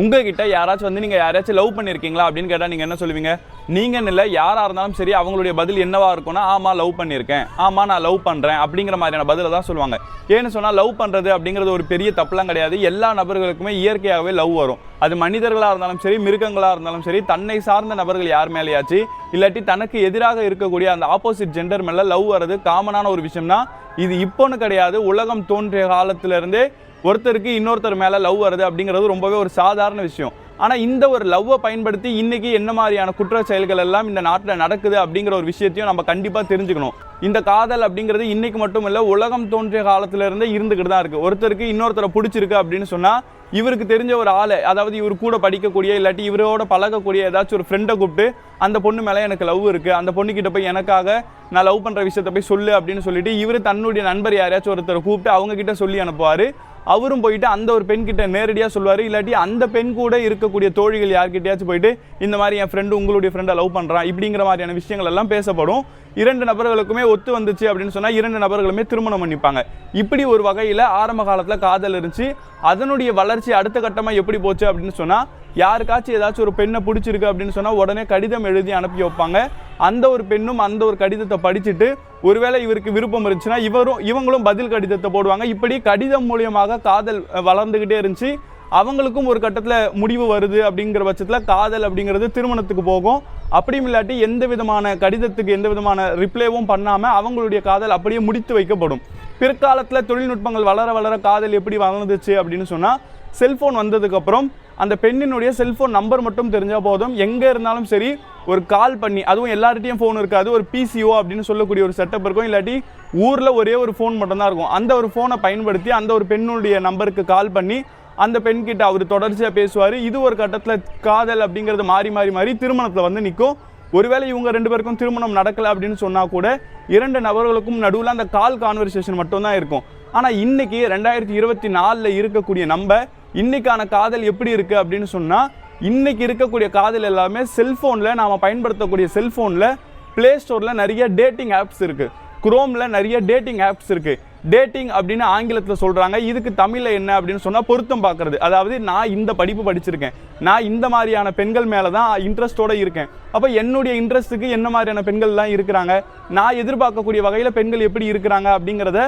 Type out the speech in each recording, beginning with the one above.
உங்ககிட்ட யாராச்சும் வந்து நீங்கள் யாராச்சும் லவ் பண்ணியிருக்கீங்களா அப்படின்னு கேட்டால் நீங்கள் என்ன சொல்லுவீங்க? நீங்கள் இல்லை யாராக இருந்தாலும் சரி அவங்களுடைய பதில் என்னவாக இருக்கும்னா ஆமாம் லவ் பண்ணியிருக்கேன் ஆமாம் நான் லவ் பண்ணுறேன் அப்படிங்கிற மாதிரியான பதிலை தான் சொல்லுவாங்க. ஏன்னு சொன்னால் லவ் பண்ணுறது அப்படிங்கிறது ஒரு பெரிய தப்புலாம் கிடையாது. எல்லா நபர்களுக்குமே இயற்கையாகவே லவ் வரும். அது மனிதர்களாக இருந்தாலும் சரி மிருகங்களாக இருந்தாலும் சரி தன்னை சார்ந்த நபர்கள் யார் மேலேயாச்சு இல்லாட்டி தனக்கு எதிராக இருக்கக்கூடிய அந்த ஆப்போசிட் ஜெண்டர் மேலே லவ் வர்றது காமனான ஒரு விஷயம்னா இது இப்போன்னு கிடையாது. உலகம் தோன்றிய காலத்திலேருந்தே ஒருத்தருக்கு இன்னொருத்தர் மேலே லவ் வருது அப்படிங்கிறது ரொம்பவே ஒரு சாதாரண விஷயம். ஆனால் இந்த ஒரு லவ்வை பயன்படுத்தி இன்றைக்கி என்ன மாதிரியான குற்ற செயல்கள் எல்லாம் இந்த நாட்டில் நடக்குது அப்படிங்கிற ஒரு விஷயத்தையும் நம்ம கண்டிப்பாக தெரிஞ்சுக்கணும். இந்த காதல் அப்படிங்கிறது இன்றைக்கு மட்டும் இல்லை உலகம் தோன்றிய காலத்துல இருந்தே இருந்துக்கிட்டு தான் இருக்குது ஒருத்தருக்கு இன்னொருத்தரை பிடிச்சிருக்கு அப்படின்னு சொன்னால் இவருக்கு தெரிஞ்ச ஒரு ஆளை அதாவது இவர் கூட படிக்கக்கூடிய இல்லாட்டி இவரோட பழகக்கூடிய ஏதாச்சும் ஒரு ஃப்ரெண்டை கூப்பிட்டு அந்த பொண்ணு மேலே எனக்கு லவ் இருக்குது அந்த பொண்ணுக்கிட்ட போய் எனக்காக நான் லவ் பண்ணுற விஷயத்த போய் சொல்லு அப்படின்னு சொல்லிட்டு இவர் தன்னுடைய நண்பர் யாரையாச்சும் ஒருத்தரை கூப்பிட்டு அவங்க கிட்ட சொல்லி அனுப்புவார். அவரும் போயிட்டு அந்த ஒரு பெண்கிட்ட நேரடியாக சொல்லுவார். இல்லாட்டி அந்த பெண் கூட இருக்கக்கூடிய தோழிகள் யார்கிட்டயாச்சும் போயிட்டு இந்த மாதிரி என் ஃப்ரெண்டு உங்களுடைய ஃப்ரெண்டை லவ் பண்ணுறான் இப்படிங்கிற மாதிரியான விஷயங்கள் எல்லாம் பேசப்படும். இரண்டு நபர்களுக்குமே ஒத்து வந்துச்சு அப்படின்னு சொன்னால் இரண்டு நபர்களுமே திருமணம் பண்ணிப்பாங்க. இப்படி ஒரு வகையில் ஆரம்ப காலத்தில் காதல் இருந்துச்சு. அதனுடைய வளர்ச்சி அடுத்த கட்டமாக எப்படி போச்சு அப்படின்னு சொன்னால் யாருக்காச்சும் ஏதாச்சும் ஒரு பெண்ணை பிடிச்சிருக்கு அப்படின்னு சொன்னால் உடனே கடிதம் எழுதி அனுப்பி வைப்பாங்க. அந்த ஒரு பெண்ணும் அந்த ஒரு கடிதத்தை படிச்சுட்டு ஒருவேளை இவருக்கு விருப்பம் இருந்துச்சுன்னா இவரும் இவங்களும் பதில் கடிதத்தை போடுவாங்க. இப்படி கடிதம் மூலியமாக காதல் வளர்ந்துக்கிட்டே இருந்துச்சு. அவங்களுக்கும் ஒரு கட்டத்தில் முடிவு வருது அப்படிங்கிற பட்சத்தில் காதல் அப்படிங்கிறது திருமணத்துக்கு போகும். அப்படியும் இல்லாட்டி எந்த விதமான கடிதத்துக்கு எந்த விதமான ரிப்ளேவும் பண்ணாமல் அவங்களுடைய காதல் அப்படியே முடித்து வைக்கப்படும். பிற்காலத்தில் தொழில்நுட்பங்கள் வளர வளர காதல் எப்படி வளர்ந்துச்சு அப்படின்னு சொன்னால் செல்ஃபோன் வந்ததுக்கப்புறம் அந்த பெண்ணினுடைய செல்ஃபோன் நம்பர் மட்டும் தெரிஞ்சால் போதும். எங்கே இருந்தாலும் சரி ஒரு கால் பண்ணி அதுவும் எல்லார்கிட்டையும் ஃபோன் இருக்காது ஒரு பிசிஓ அப்படின்னு சொல்லக்கூடிய ஒரு செட்டப் இருக்கும். இல்லாட்டி ஊரில் ஒரே ஒரு ஃபோன் மட்டும்தான் இருக்கும். அந்த ஒரு ஃபோனை பயன்படுத்தி அந்த ஒரு பெண்ணுடைய நம்பருக்கு கால் பண்ணி அந்த பெண்கிட்ட அவர் தொடர்ச்சியாக பேசுவார். இது ஒரு கட்டத்தில் காதல் அப்படிங்கிறது மாறி மாறி மாறி திருமணத்தில் வந்து நிற்கும் ஒருவேளை இவங்க ரெண்டு பேருக்கும் திருமணம் நடக்கலை அப்படின்னு சொன்னால் கூட இரண்டு நபர்களுக்கும் நடுவில் அந்த கால் கான்வர்சேஷன் மட்டும்தான் இருக்கும். ஆனால் இன்னைக்கு ரெண்டாயிரத்தி இருபத்தி நாலில் இருக்கக்கூடிய நம்ம இன்றைக்கான காதல் எப்படி இருக்குது அப்படின்னு சொன்னால் இன்றைக்கி இருக்கக்கூடிய காதல் எல்லாமே செல்ஃபோனில் நாம் பயன்படுத்தக்கூடிய செல்ஃபோனில் ப்ளே ஸ்டோரில் நிறைய டேட்டிங் ஆப்ஸ் இருக்குது குரோமில் நிறைய டேட்டிங் ஆப்ஸ் இருக்குது டேட்டிங் அப்படின்னு ஆங்கிலத்தில் சொல்கிறாங்க இதுக்கு தமிழில் என்ன அப்படின்னு சொன்னால் பொருத்தம் பார்க்குறது. அதாவது நான் இந்த படிப்பு படிச்சிருக்கேன். நான் இந்த மாதிரியான பெண்கள் மேலே தான் இன்ட்ரெஸ்ட்டோடு இருக்கேன். அப்போ என்னுடைய இன்ட்ரெஸ்ட்டுக்கு என்ன மாதிரியான பெண்கள்லாம் இருக்கிறாங்க? நான் எதிர்பார்க்கக்கூடிய வகையில் பெண்கள் எப்படி இருக்கிறாங்க அப்படிங்கிறத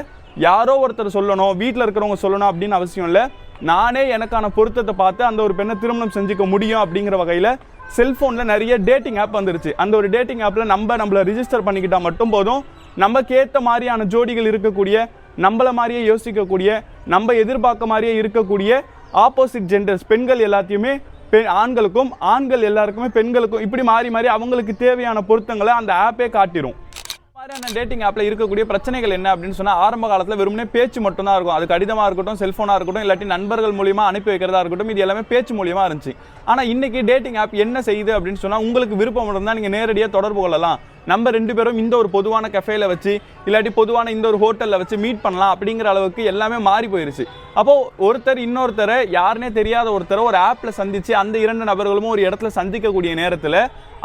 யாரோ ஒருத்தர் சொல்லணும் வீட்டில் இருக்கிறவங்க சொல்லணும் அப்படின்னு அவசியம் இல்லை. நானே எனக்கான பொருத்தத்தை பார்த்து அந்த ஒரு பெண்ணை திருமணம் செஞ்சுக்க முடியும் அப்படிங்கிற வகையில் செல்ஃபோனில் நிறைய டேட்டிங் ஆப் வந்துருச்சு. அந்த ஒரு டேட்டிங் ஆப்பில் நம்ம நம்மளை ரிஜிஸ்டர் பண்ணிக்கிட்டால் மட்டும் போதும். நமக்கு ஏற்ற மாதிரியான ஜோடிகள் இருக்கக்கூடிய நம்மளை மாதிரியே யோசிக்கக்கூடிய நம்ம எதிர்பார்க்க மாதிரியே இருக்கக்கூடிய ஆப்போசிட் ஜெண்டர்ஸ் பெண்கள் எல்லாத்தையுமே பெண் ஆண்களுக்கும் ஆண்கள் எல்லாருக்குமே பெண்களுக்கும் இப்படி மாறி மாறி அவங்களுக்கு தேவையான பொருத்தங்களை அந்த ஆப்பே காட்டிடும் மாதிரியான டேட்டிங் ஆப்பில் இருக்கக்கூடிய பிரச்சனைகள் என்ன அப்படின்னு சொன்னால் ஆரம்ப காலத்தில் வெறுமனே பேச்சு மட்டும்தான் இருக்கும். அது கடிதமாக இருக்கட்டும் செல்ஃபோனாக இருக்கட்டும் இல்லாட்டி நண்பர்கள் மூலியமாக அனுப்பி வைக்கிறதா இருக்கட்டும் இது எல்லாமே பேச்சு மூலியமாக இருந்துச்சு. ஆனால் இன்றைக்கி டேட்டிங் ஆப் என்ன செய்யுது அப்படின்னு சொன்னால் உங்களுக்கு விருப்பம் இருந்தால் நீங்கள் நேரடியாக தொடர்பு கொள்ளலாம். நம்ம ரெண்டு பேரும் இந்த ஒரு பொதுவான கஃபேல வச்சு இல்லாட்டி பொதுவான இந்த ஒரு ஹோட்டலில் வச்சு மீட் பண்ணலாம் அப்படிங்கிற அளவுக்கு எல்லாமே மாறி போயிருச்சு. அப்போது ஒருத்தர் இன்னொருத்தரை யாருனே தெரியாத ஒருத்தரை ஒரு ஆப்பில் சந்தித்து அந்த இரண்டு நபர்களும் ஒரு இடத்துல சந்திக்கக்கூடிய நேரத்தில்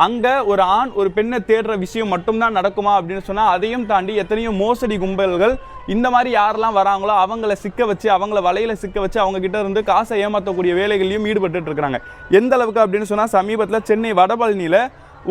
அங்கே ஒரு ஆண் ஒரு பெண்ணை தேடுற விஷயம் மட்டும்தான் நடக்குமா அப்படின்னு சொன்னால் அதையும் தாண்டி எத்தனையோ மோசடி கும்பல்கள் இந்த மாதிரி யாரெல்லாம் வராங்களோ அவங்கள சிக்க வச்சு அவங்கள வலையில் சிக்க வச்சு அவங்கக்கிட்ட இருந்து காசை ஏமாற்றக்கூடிய வேலைகளையும் ஈடுபட்டு இருக்கிறாங்க. எந்த அளவுக்கு அப்படின்னு சொன்னால் சமீபத்தில் சென்னை வடபழனியில்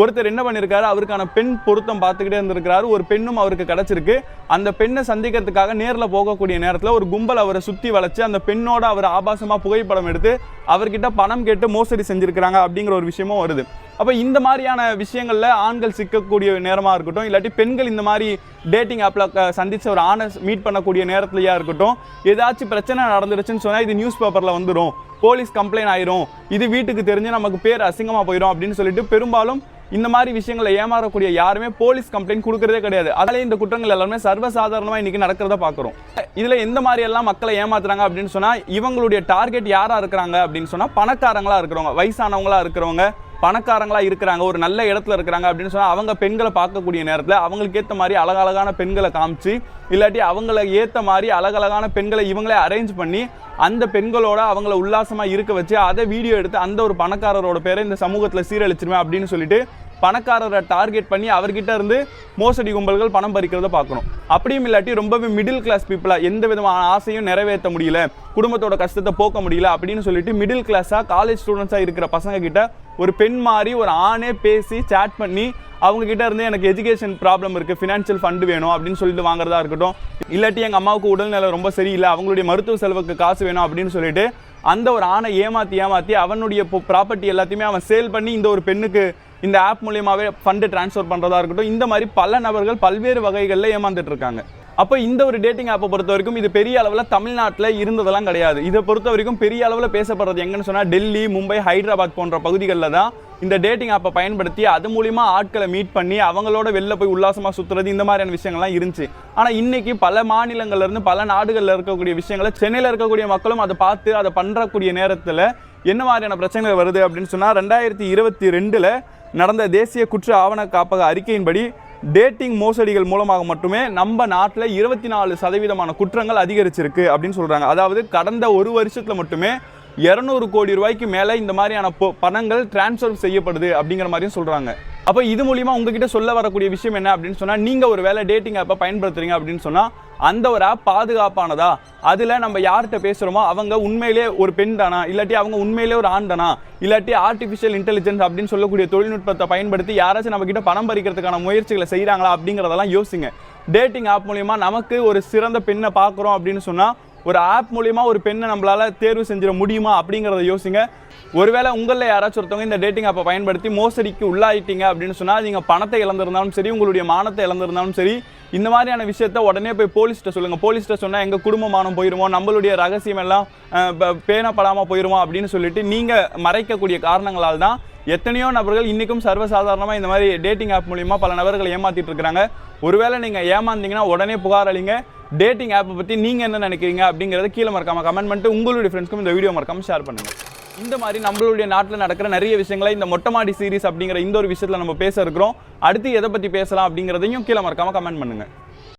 ஒருத்தர் என்ன பண்ணியிருக்காரு அவருக்கான பெண் பொருத்தம் பார்த்துக்கிட்டே இருந்திருக்கிறாரு. ஒரு பெண்ணும் அவருக்கு கிடச்சிருக்கு. அந்த பெண்ணை சந்திக்கிறதுக்காக நேரில் போகக்கூடிய நேரத்தில் ஒரு கும்பல் அவரை சுற்றி வளைச்சு அந்த பெண்ணோட அவர் ஆபாசமாக புகைப்படம் எடுத்து அவர்கிட்ட பணம் கேட்டு மோசடி செஞ்சுருக்கிறாங்க அப்படிங்கிற ஒரு விஷயமும் வருது. அப்போ இந்த மாதிரியான விஷயங்களில் ஆண்கள் சிக்கக்கூடிய நேரமாக இருக்கட்டும் இல்லாட்டி பெண்கள் இந்த மாதிரி டேட்டிங் ஆப்பில் சந்தித்த ஒரு ஆணை மீட் பண்ணக்கூடிய நேரத்துலையாக இருக்கட்டும் ஏதாச்சும் பிரச்சனை நடந்துருச்சுன்னு சொன்னால் இது நியூஸ் பேப்பரில் வந்துடும் போலீஸ் கம்ப்ளைண்ட் ஆயிரும். இது வீட்டுக்கு தெரிஞ்சு நமக்கு பேர் அசிங்கமாக போயிடும் அப்படின்னு சொல்லிட்டு பெரும்பாலும் இந்த மாதிரி விஷயங்களை ஏமாறக்கூடிய யாருமே போலீஸ் கம்ப்ளைண்ட் கொடுக்கறதே கிடையாது. அதிலே இந்த குற்றங்கள் எல்லாமே சர்வசாதாரணமாக இன்றைக்கி நடக்கிறத பார்க்குறோம் இதில் எந்த மாதிரி எல்லாம் மக்களை ஏமாத்துறாங்க அப்படின்னு சொன்னால் இவங்களுடைய டார்கெட் யாராக இருக்கிறாங்க அப்படின்னு சொன்னால் பணக்காரங்களாக இருக்கிறவங்க வயசானவங்களா இருக்கிறவங்க பணக்காரங்களாக இருக்கிறாங்க ஒரு நல்ல இடத்துல இருக்கிறாங்க அப்படின்னு சொன்னால் அவங்க பெண்களை பார்க்கக்கூடிய நேரத்தில் அவங்களுக்கு ஏற்ற மாதிரி அழகழகான பெண்களை காமிச்சு இல்லாட்டி அவங்கள ஏற்ற மாதிரி அழகழகான பெண்களை இவங்களே அரேஞ்ச் பண்ணி அந்த பெண்களோட அவங்கள உல்லாசமாக இருக்க வச்சு அதை வீடியோ எடுத்து அந்த ஒரு பணக்காரரோட பேரை இந்த சமூகத்தில் சீரழிச்சிருவேன் அப்படின்னு சொல்லிட்டு பணக்காரரை டார்கெட் பண்ணி அவர்கிட்ட இருந்து மோசடி கும்பல்கள் பணம் பறிக்கிறத பார்க்கணும். அப்படியும் இல்லாட்டி ரொம்பவே மிடில் கிளாஸ் பீப்புளாக எந்த விதமான ஆசையும் நிறைவேற்ற முடியல குடும்பத்தோட கஷ்டத்தை போக்க முடியல அப்படின்னு சொல்லிட்டு மிடில் கிளாஸாக காலேஜ் ஸ்டூடெண்ட்ஸாக இருக்கிற பசங்க கிட்ட ஒரு பெண் மாதிரி ஒரு ஆணே பேசி சேட் பண்ணி அவங்கக்கிட்ட இருந்து எனக்கு எஜுகேஷன் ப்ராப்ளம் இருக்குது ஃபினான்ஷியல் ஃபண்டு வேணும் அப்படின்னு சொல்லிட்டு வாங்குறதா இருக்கட்டும். இல்லாட்டி எங்கள் அம்மாவுக்கு உடல்நிலை ரொம்ப சரியில்லை அவங்களுடைய மருத்துவ செலவுக்கு காசு வேணும் அப்படின்னு சொல்லிட்டு அந்த ஒரு ஆணை ஏமாற்றி ஏமாற்றி அவனுடைய ப்ராப்பர்ட்டி எல்லாத்தையுமே அவன் சேல் பண்ணி இந்த ஒரு பெண்ணுக்கு இந்த ஆப் மூலியமாகவே ஃபண்டு ட்ரான்ஸ்ஃபர் பண்ணுறதா இருக்கட்டும் இந்த மாதிரி பல நபர்கள் பல்வேறு வகைகளில் ஏமாந்துட்டு இருக்காங்க. அப்போ இந்த ஒரு டேட்டிங் ஆப்பை பொறுத்த வரைக்கும் இது பெரிய அளவில் தமிழ்நாட்டில் இருந்ததெல்லாம் கிடையாது. இதை பொறுத்த வரைக்கும் பெரிய அளவில் பேசப்படுறது எங்கன்னு சொன்னால் டெல்லி மும்பை ஹைதராபாத் போன்ற பகுதிகளில் தான் இந்த டேட்டிங் ஆப்பை பயன்படுத்தி அது மூலிமா ஆட்களை மீட் பண்ணி அவங்களோட வெளில போய் உல்லாசமாக சுற்றுறது இந்த மாதிரியான விஷயங்கள்லாம் இருந்துச்சு. ஆனால் இன்றைக்கி பல மாநிலங்கள்லேருந்து பல நாடுகளில் இருக்கக்கூடிய விஷயங்களை சென்னையில் இருக்கக்கூடிய மக்களும் அதை பார்த்து அதை பண்ணுறக்கூடிய நேரத்தில் என்ன மாதிரியான பிரச்சனைகள் வருது அப்படின்னு சொன்னால் ரெண்டாயிரத்தி இருபத்தி ரெண்டில் நடந்த தேசிய குற்ற ஆவண காப்பக அறிக்கையின்படி டேட்டிங் மோசடிகள் மூலமாக மட்டுமே நம்ம நாட்டில் இருபத்தி நாலு சதவீதமான குற்றங்கள் அதிகரிச்சிருக்கு அப்படின்னு சொல்கிறாங்க அதாவது கடந்த ஒரு வருஷத்தில் மட்டுமே இரநூறு கோடி ரூபாய்க்கு மேலே இந்த மாதிரியான பொ- பணங்கள் டிரான்ஸ்ஃபர் செய்யப்படுது அப்படிங்கிற மாதிரியும் சொல்கிறாங்க அப்போ இது மூலிமா உங்ககிட்ட சொல்ல வரக்கூடிய விஷயம் என்ன அப்படின்னு சொன்னால் நீங்கள் ஒரு வேலை டேட்டிங் ஆப்பை பயன்படுத்துறீங்க அப்படின்னு சொன்னால் அந்த ஒரு ஆப் பாதுகாப்பானதா? அதில் நம்ம யார்கிட்ட பேசுகிறோமோ அவங்க உண்மையிலே ஒரு பெண் தானா? இல்லாட்டி அவங்க உண்மையிலே ஒரு ஆண் தானா? இல்லாட்டி ஆர்டிஃபிஷியல் இன்டெலிஜென்ஸ் அப்படின்னு சொல்லக்கூடிய தொழில்நுட்பத்தை பயன்படுத்தி யாராச்சும் நம்ம பணம் பறிக்கிறதுக்கான முயற்சிகளை செய்கிறாங்களா அப்படிங்கிறதெல்லாம் யோசிங்க. டேட்டிங் ஆப் மூலிமா நமக்கு ஒரு சிறந்த பெண்ணை பார்க்குறோம் அப்படின்னு சொன்னால் ஒரு ஆப் மூலிமா ஒரு பெண்ணை நம்மளால் தேர்வு செஞ்சிட முடியுமா அப்படிங்கிறத யோசிங்க. ஒருவேளை உங்களில் யாராச்சும் ஒருத்தவங்க இந்த டேட்டிங் ஆப்பை பயன்படுத்தி மோசடிக்கு உள்ளாயிட்டீங்க அப்படின்னு சொன்னால் நீங்கள் பணத்தை இழந்திருந்தாலும் சரி உங்களுடைய மானத்தை இழந்திருந்தாலும் சரி இந்த மாதிரியான விஷயத்த உடனே போய் போலீஸ்கிட்ட சொல்லுங்கள் போலீஸ்கிட்ட சொன்னால் எங்கள் குடும்பமானம் போயிடுவோம் நம்மளுடைய ரகசியம் எல்லாம் பேணப்படாமல் போயிடுவோம் அப்படின்னு சொல்லிட்டு நீங்கள் மறைக்கக்கூடிய காரணங்களால் தான் எத்தனையோ நபர்கள் இன்றைக்கும் சர்வசாதாரணமாக இந்த மாதிரி டேட்டிங் ஆப் மூலிமா பல நபர்களை ஏமாற்றிட்டு இருக்கிறாங்க. ஒருவேளை நீங்கள் ஏமாந்தீங்கன்னா உடனே புகார் அளிங்க. டேட்டிங் ஆப்பை பற்றி நீங்கள் என்ன நினைக்கிறீங்க அப்படிங்கிறத கீழே மறக்காமல் கமெண்ட் பண்ணிட்டு உங்களுடைய ஃப்ரெண்ட்ஸ்க்கும் இந்த வீடியோ மறக்காமல் ஷேர் பண்ணுங்க. இந்த மாதிரி நம்மளுடைய நாட்டில் நடக்கிற நிறைய விஷயங்களை இந்த மொட்டை மாடி சீரிஸ் அப்படிங்கிற இந்த ஒரு விஷயத்தில் நம்ம பேச இருக்கிறோம். அடுத்து எதை பற்றி பேசலாம் அப்படிங்கிறதையும் கீழே மறக்காம கமெண்ட் பண்ணுங்க.